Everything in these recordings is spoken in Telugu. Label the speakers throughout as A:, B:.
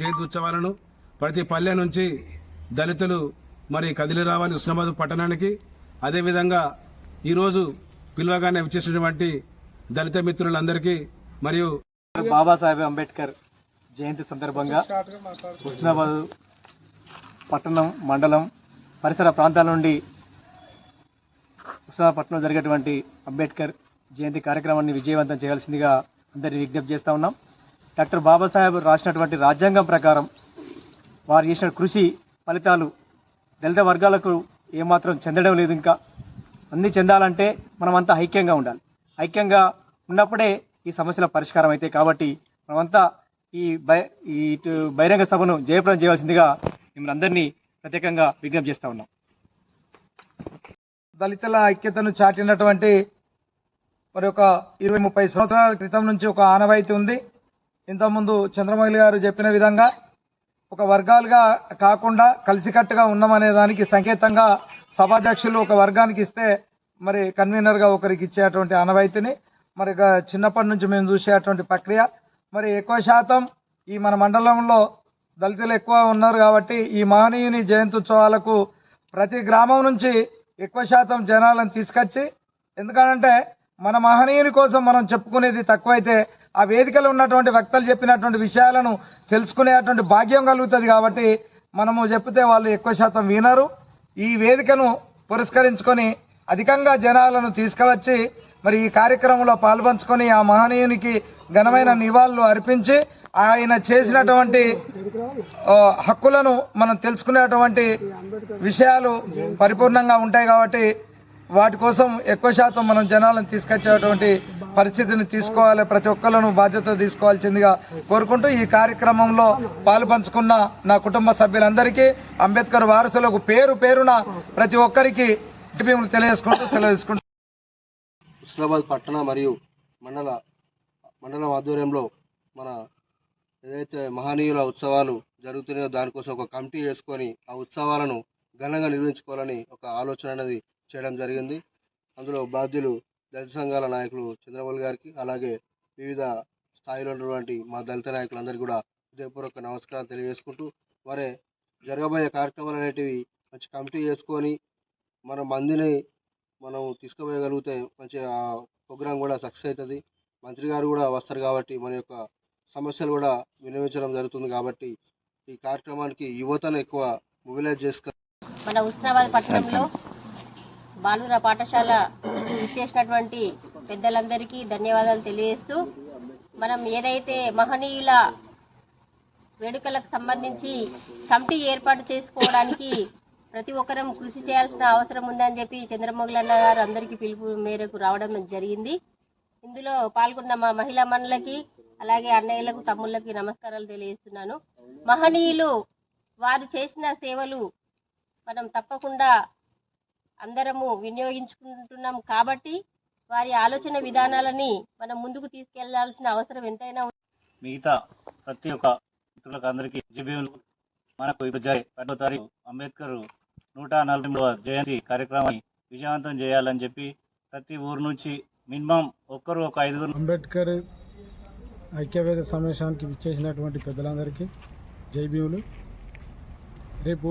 A: జయంతి ఉత్సవాలను ప్రతి పల్లె నుంచి దళితులు మరి కదిలి రావాలి ఉస్మానాబాద్ పట్టణానికి. అదేవిధంగా ఈరోజు పిలువగానే విచ్చేసినటువంటి దళిత మిత్రులందరికీ మరియు
B: బాబాసాహెబ్ అంబేద్కర్ జయంతి సందర్భంగా హుస్నాబాద్ పట్టణం మండలం పరిసర ప్రాంతాల నుండి హుస్నాబాద్ పట్టణం జరిగేటువంటి అంబేద్కర్ జయంతి కార్యక్రమాన్ని విజయవంతం చేయాల్సిందిగా అందరినీ విజ్ఞప్తి చేస్తూ ఉన్నాం. డాక్టర్ బాబాసాహెబ్ రాసినటువంటి రాజ్యాంగం ప్రకారం వారు చేసిన కృషి ఫలితాలు దళిత వర్గాలకు ఏమాత్రం చెందడం లేదు ఇంకా. అన్ని చెందాలంటే మనమంతా ఐక్యంగా ఉండాలి. ఐక్యంగా ఉన్నప్పుడే ఈ సమస్యల పరిష్కారం అయితే కాబట్టి మనమంతా ఈ బై ఈ ఇటు బహిరంగ సభను జయప్రదం చేయవలసిందిగా మిమ్మల్ని అందరినీ ప్రత్యేకంగా విజ్ఞప్తి చేస్తూ ఉన్నాం.
C: దళితుల ఐక్యతను చాటినటువంటి మరి ఒక ఇరవై ముప్పై సంవత్సరాల క్రితం నుంచి ఒక ఆనవాయితీ ఉంది. ఇంతకుముందు చంద్రమౌళి గారు చెప్పిన విధంగా ఒక వర్గాలుగా కాకుండా కలిసికట్టుగా ఉన్నామనే దానికి సంకేతంగా సభాధ్యక్షులు ఒక వర్గానికి ఇస్తే మరి కన్వీనర్గా ఒకరికి ఇచ్చేటువంటి ఆనవాయితీని మరి ఇక చిన్నప్పటి నుంచి మేము చూసేటువంటి ప్రక్రియ. మరి ఎక్కువ శాతం ఈ మన మండలంలో దళితులు ఎక్కువ ఉన్నారు కాబట్టి ఈ మహనీయుని జయంత్యుత్సవాలకు ప్రతి గ్రామం నుంచి ఎక్కువ శాతం జనాలను తీసుకొచ్చి ఎందుకంటే మన మహనీయుని కోసం మనం చెప్పుకునేది తక్కువైతే ఆ వేదికలో ఉన్నటువంటి వక్తలు చెప్పినటువంటి విషయాలను తెలుసుకునేటువంటి భాగ్యం కలుగుతుంది కాబట్టి మనము చెప్తే వాళ్ళు ఎక్కువ శాతం వినరు. ఈ వేదికను పురస్కరించుకొని అధికంగా జనాలను తీసుకువచ్చి మరి ఈ కార్యక్రమంలో పాల్పంచుకొని ఆ మహనీయునికి ఘనమైన నివాళులు అర్పించి ఆయన చేసినటువంటి హక్కులను మనం తెలుసుకునేటువంటి విషయాలు పరిపూర్ణంగా ఉంటాయి కాబట్టి వాటి కోసం ఎక్కువ శాతం మనం జనాలను తీసుకొచ్చేటువంటి పరిస్థితిని తీసుకోవాలి. ప్రతి ఒక్కళ్ళను బాధ్యత తీసుకోవాల్సిందిగా కోరుకుంటూ ఈ కార్యక్రమంలో పాలు పంచుకున్న నా కుటుంబ సభ్యులందరికీ అంబేద్కర్ వారసులకు పేరు పేరున ప్రతి ఒక్కరికి తెలియజేసుకుంటూ తెలియజేసుకుంటూ
D: హుస్నాబాద్ పట్టణ మరియు మండల మండలం ఆధ్వర్యంలో మన ఏదైతే మహనీయుల ఉత్సవాలు జరుగుతున్నాయో దానికోసం ఒక కమిటీ వేసుకొని ఆ ఉత్సవాలను ఘనంగా నిర్వహించుకోవాలని ఒక ఆలోచన అనేది చేయడం జరిగింది. అందులో బాధ్యులు దళిత సంఘాల నాయకులు చంద్రబాబు గారికి అలాగే వివిధ స్థాయిలో ఉన్నటువంటి మా దళిత నాయకులందరికీ కూడా హృదయపూర్వక నమస్కారాలు తెలియజేసుకుంటూ మరి జరగబోయే కార్యక్రమాలు అనేటివి మంచి కమిటీ చేసుకొని మన మందిని మనం తీసుకుపోయగలిగితే మంచి ఆ ప్రోగ్రాం కూడా సక్సెస్ అవుతుంది. మంత్రి గారు కూడా వస్తారు కాబట్టి మన యొక్క సమస్యలు కూడా వినియోగించడం జరుగుతుంది కాబట్టి ఈ కార్యక్రమానికి యువతను ఎక్కువ మొబిలైజ్ చేసుకు
E: మన ఉస్నాబాద్ పట్టణంలో బాలుర పాఠశాల ఇచ్చేసినటువంటి పెద్దలందరికీ ధన్యవాదాలు తెలియజేస్తూ మనం ఏదైతే మహనీయుల వేడుకలకు సంబంధించి కమిటీ ఏర్పాటు చేసుకోవడానికి ప్రతి ఒక్కరం కృషి చేయాల్సిన అవసరం ఉందని చెప్పి చంద్రమోగులన్న గారు అందరికీ పిలుపు మేరకు రావడం జరిగింది. ఇందులో పాల్గొన్న మా మహిళా మనులకి అలాగే అన్నయ్యలకు తమ్ముళ్ళకి నమస్కారాలు తెలియజేస్తున్నాను. మహనీయులు వారు చేసిన సేవలు మనం తప్పకుండా అందరము వినియోగించుకుంటున్నాం కాబట్టి వారి ఆలోచన విధానాలని మనం ముందుకు తీసుకెళ్ళాల్సిన అవసరం ఎంతైనా ఉంది.
F: మిగతా ప్రతి ఒక్క మిత్రులకు అందరికీ మనకు ఇప్పుడు జై పదో తారీఖు అంబేద్కర్ నూట నలభై జయంతి కార్యక్రమాన్ని విజయవంతం చేయాలని చెప్పి ప్రతి ఊరు నుంచి మినిమం ఒక్కరు ఒక ఐదుగురు
G: అంబేద్కర్ ఐక్యవేద సమావేశానికి విచ్చేసినటువంటి పెద్దలందరికీ జై భీములు రేపు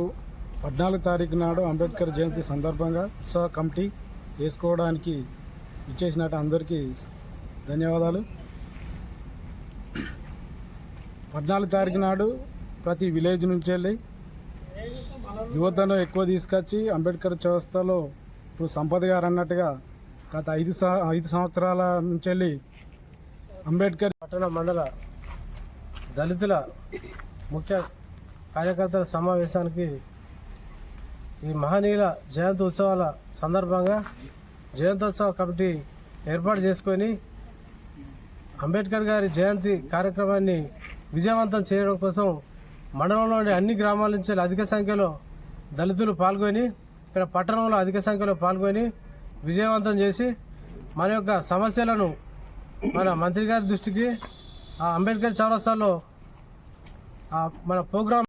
G: పద్నాలుగు తారీఖు నాడు అంబేద్కర్ జయంతి సందర్భంగా ఉత్సవ కమిటీ వేసుకోవడానికి ఇచ్చేసినట్టు అందరికీ ధన్యవాదాలు. పద్నాలుగు తారీఖు నాడు ప్రతి విలేజ్ నుంచి వెళ్ళి యువతను ఎక్కువ తీసుకొచ్చి అంబేద్కర్ వ్యవస్థలో ఇప్పుడు సంపద గారు అన్నట్టుగా గత ఐదు ఐదు సంవత్సరాల నుంచి వెళ్ళి అంబేద్కర్
H: పట్టణ మండల దళితుల ముఖ్య కార్యకర్తల సమావేశానికి ఈ మహనీయుల జయంతి ఉత్సవాల సందర్భంగా జయంతోత్సవ కమిటీ ఏర్పాటు చేసుకొని అంబేద్కర్ గారి జయంతి కార్యక్రమాన్ని విజయవంతం చేయడం కోసం మండలంలోని అన్ని గ్రామాల నుంచి అధిక సంఖ్యలో దళితులు పాల్గొని ఇక్కడ పట్టణంలో అధిక సంఖ్యలో పాల్గొని విజయవంతం చేసి మన యొక్క సమస్యలను మన మంత్రి గారి దృష్టికి ఆ అంబేద్కర్ చౌరస్తాలో ఆ మన ప్రోగ్రాం